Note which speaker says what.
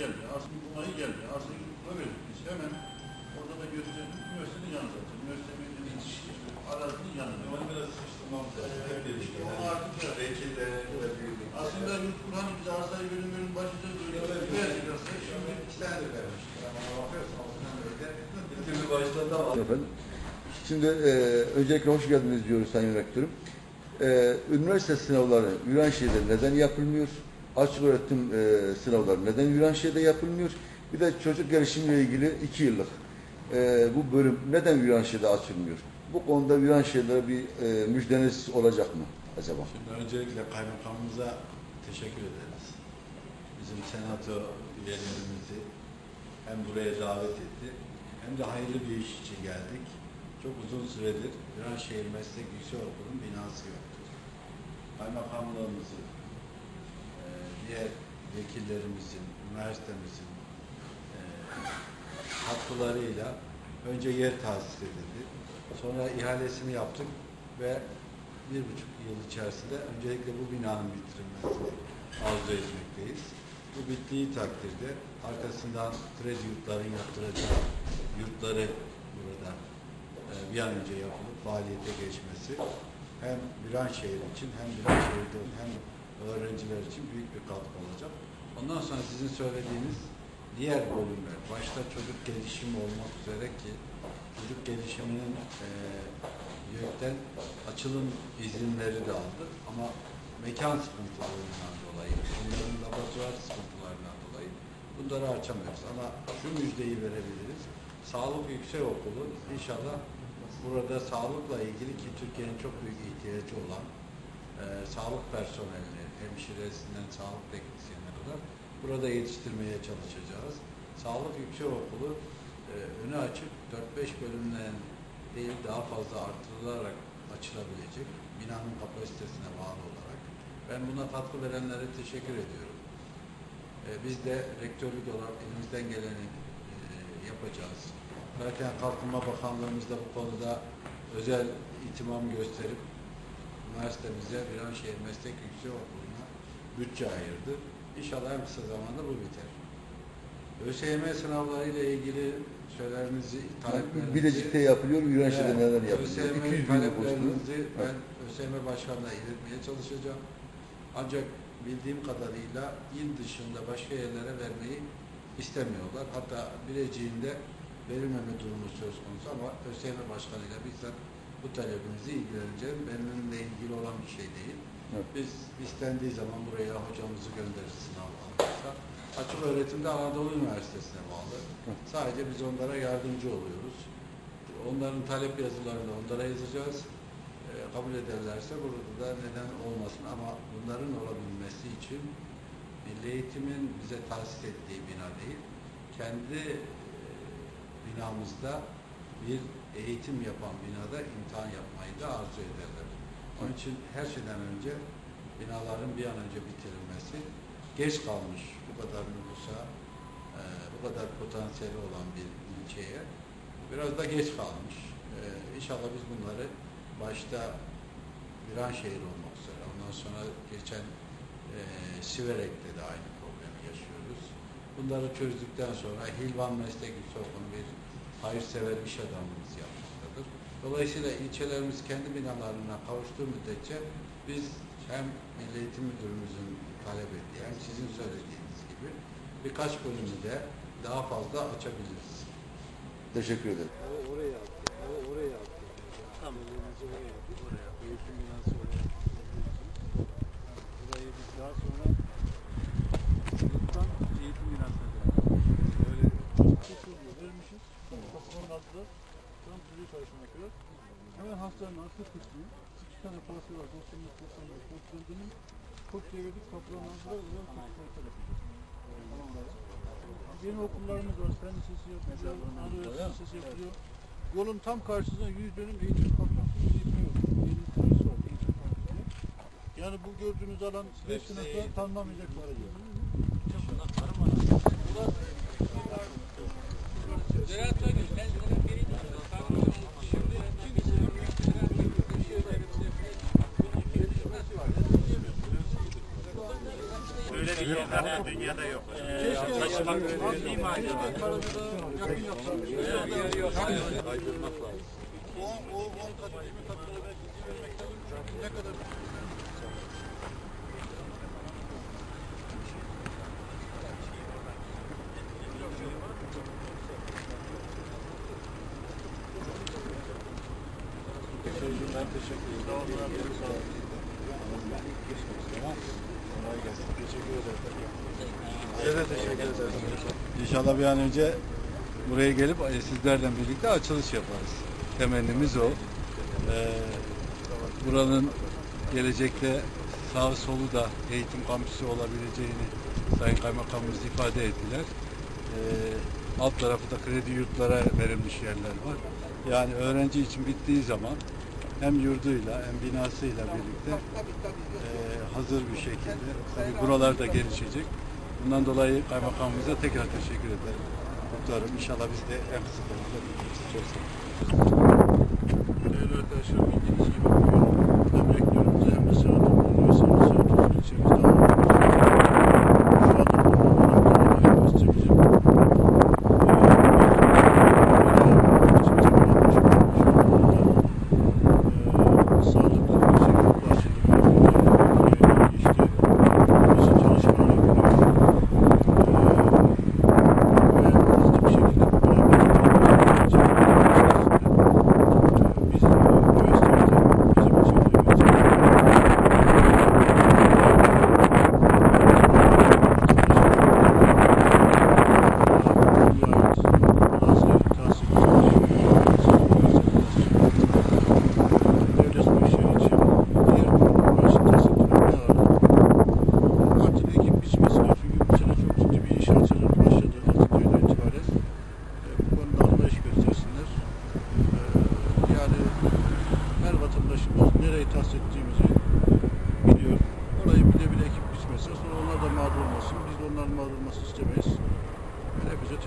Speaker 1: geldi. Aslında Kuma'yı geldi. Aslında Kum'a verdik. Biz hemen orada da gösterdik. Üniversitenin yanında. Üniversitenin arazinin yanında.
Speaker 2: Onu biraz sıkıştırmamız lazım.
Speaker 1: Onu artık.
Speaker 2: Vekillerle ve birlikte.
Speaker 1: Aslında Lütfü hani biz arsayı bölümlerin başında
Speaker 2: Evet.
Speaker 1: verdik aslında. Şimdi
Speaker 2: iki tane de vermiştik. Ama bakıyorsun Osman Bey'de bir türlü ama
Speaker 3: Efendim. Şimdi e, öncelikle hoş geldiniz diyoruz Sayın Rektörüm. E, üniversite sınavları Viranşehir'de neden yapılmıyor? Açık öğretim e, sınavları neden Viranşehir'de yapılmıyor? Bir de çocuk gelişimiyle ilgili iki yıllık e, bu bölüm neden Viranşehir'de açılmıyor? Bu konuda Viranşehir'lere bir e, müjdeniz olacak mı acaba?
Speaker 2: Şimdi öncelikle kaymakamımıza teşekkür ederiz. Bizim senato üyelerimizi hem buraya davet etti hem de hayırlı bir iş için geldik. Çok uzun süredir Viranşehir Meslek Yüksekokulu'nun binası yoktu. Kaymakamlığımızın, eee, diğer vekillerimizin, üniversitemizin eee, katkılarıyla önce yer tahsis edildi. Sonra ihalesini yaptık ve bir buçuk yıl içerisinde öncelikle bu binanın bitirilmesini arzu etmekteyiz. Bu bittiği takdirde arkasından kredi yurtların yaptıracağı yurtları burada e, bir an önce yapılıp faaliyete geçmesi hem Viranşehir için hem Viranşehir'de hem öğrenciler için büyük bir katkı olacak. Ondan sonra sizin söylediğiniz diğer bölümler, başta çocuk gelişimi olmak üzere ki çocuk gelişiminin e, YÖK'ten açılım izinleri de aldı ama mekan sıkıntılarından dolayı, onların laboratuvar sıkıntılarından dolayı bunları açamıyoruz. Ama şu müjdeyi verebiliriz. Sağlık Yüksekokulu inşallah burada sağlıkla ilgili ki Türkiye'nin çok büyük ihtiyacı olan e, sağlık personelini, hemşiresinden sağlık teknisyenine kadar burada yetiştirmeye çalışacağız. Sağlık Yüksekokulu e, önü açık 4-5 bölümden değil daha fazla artırılarak açılabilecek binanın kapasitesine bağlı olarak. Ben buna katkı verenlere teşekkür ediyorum. E, biz de rektörlük olarak elimizden geleni e, yapacağız. Belki Kalkınma Bakanlığımız da bu konuda özel itimam gösterip üniversitemize Viranşehir Meslek Yüksekokulu'na bütçe ayırdı. İnşallah en kısa zamanda bu biter. ÖSYM sınavları ile ilgili söylerinizi, taleplerinizi...
Speaker 3: Bilecik'te yapılıyor, Viranşehir'de
Speaker 2: Evet,
Speaker 3: neden yapılıyor?
Speaker 2: ÖSYM
Speaker 3: 200 bin
Speaker 2: taleplerinizi ben ÖSYM Başkanı'na iletmeye çalışacağım. Ancak bildiğim kadarıyla il dışında başka yerlere vermeyi istemiyorlar. Hatta Bilecik'inde verilmeme durumu söz konusu ama ÖSYM Başkanı'yla bizzat bu talebinizi ilgileneceğim. Benimle ilgili olan bir şey değil.
Speaker 3: Evet.
Speaker 2: Biz istendiği zaman buraya hocamızı göndeririz sınav alırsa. Açık öğretimde Anadolu Üniversitesi'ne bağlı.
Speaker 3: Evet.
Speaker 2: Sadece biz onlara yardımcı oluyoruz. Onların talep yazılarını onlara yazacağız. Ee, kabul ederlerse burada da neden olmasın ama bunların olabilmesi için Milli Eğitim'in bize tahsis ettiği bina değil, kendi e, binamızda bir eğitim yapan binada imtihan yapmayı da arzu ederler. Onun için her şeyden önce binaların bir an önce bitirilmesi geç kalmış bu kadar nüfusa, e, bu kadar potansiyeli olan bir ilçeye biraz da geç kalmış. E, inşallah biz bunları başta Viranşehir olmak üzere, ondan sonra geçen e, Siverek'te de aynı problemi yaşıyoruz. Bunları çözdükten sonra Hilvan Meslek Yüksekokulu bir hayırsever iş adamımız yapmaktadır. Dolayısıyla ilçelerimiz kendi binalarına kavuştuğu müddetçe biz hem Milli Eğitim Müdürümüzün talep ettiği hem sizin söylediğiniz gibi birkaç bölümü de daha fazla açabiliriz.
Speaker 3: Teşekkür ederim.
Speaker 4: Oraya attı. Tamam. Elimizi oraya attık. Oraya. Eğitim binası oraya attık. Burayı biz daha sonra sınıftan eğitim binasına döndük. Öyle
Speaker 1: Kusurluyor, vermişiz. Kapıların altında tam duruyor karşısına kadar. Hemen hastanın arka kısmı, iki tane parası var, 90 95 90'ın çok çevirdik, kapıların altında özel kusurlar yapacağız. Yeni okullarımız var, fen lisesi yapılıyor, Anadolu Lisesi yapılıyor. Yolun tam karşısında 100 dönüm eğitim kampüsü yapıyor. Yeni tersi var, eğitim kampüsü. Yani bu gördüğünüz alan 5 sınıfta tamamlayacak para yok.
Speaker 5: Böyle bir yerlerde dünyada yok.
Speaker 1: Taşımak öyle değil mi acaba?
Speaker 4: Kaydırmak lazım.
Speaker 1: O, o 10 kat, 20 katlara belki girmekte ne kadar
Speaker 4: Ben teşekkür ederim. Kolay gelsin. Teşekkür ederim. Size de teşekkür ederim.
Speaker 2: İnşallah bir an önce buraya gelip e, sizlerle birlikte açılış yaparız. Temennimiz o. Ee, buranın gelecekte sağ solu da eğitim kampüsü olabileceğini Sayın Kaymakamımız ifade ettiler. Ee, alt tarafı da kredi yurtlara verilmiş yerler var. Yani öğrenci için bittiği zaman hem yurduyla hem binasıyla birlikte e, hazır bir şekilde tabii buralar da gelişecek. Bundan dolayı kaymakamımıza tekrar teşekkür ederim. Muhtarım inşallah biz de en kısa zamanda bitiririz. Çok sağ olun.
Speaker 1: Değerli arkadaşlar bildiğiniz gibi constitui